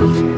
อื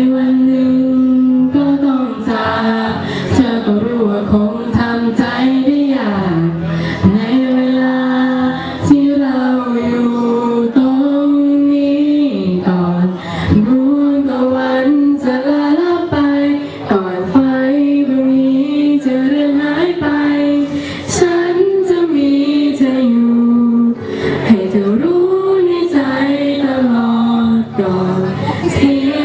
ในวันหนึ่งก็ต้องจากเธอก็รู้ว่าคงทำใจได้ยากในเวลาที่เราอยู่ตรงนี้ก่อนบุญตะวันจะลาลับไป ก่อนไฟตรงนี้จะเริ่มหายไป ฉันจะมีเธออยู่ ให้เธอรู้ในใจตลอดก่อนที่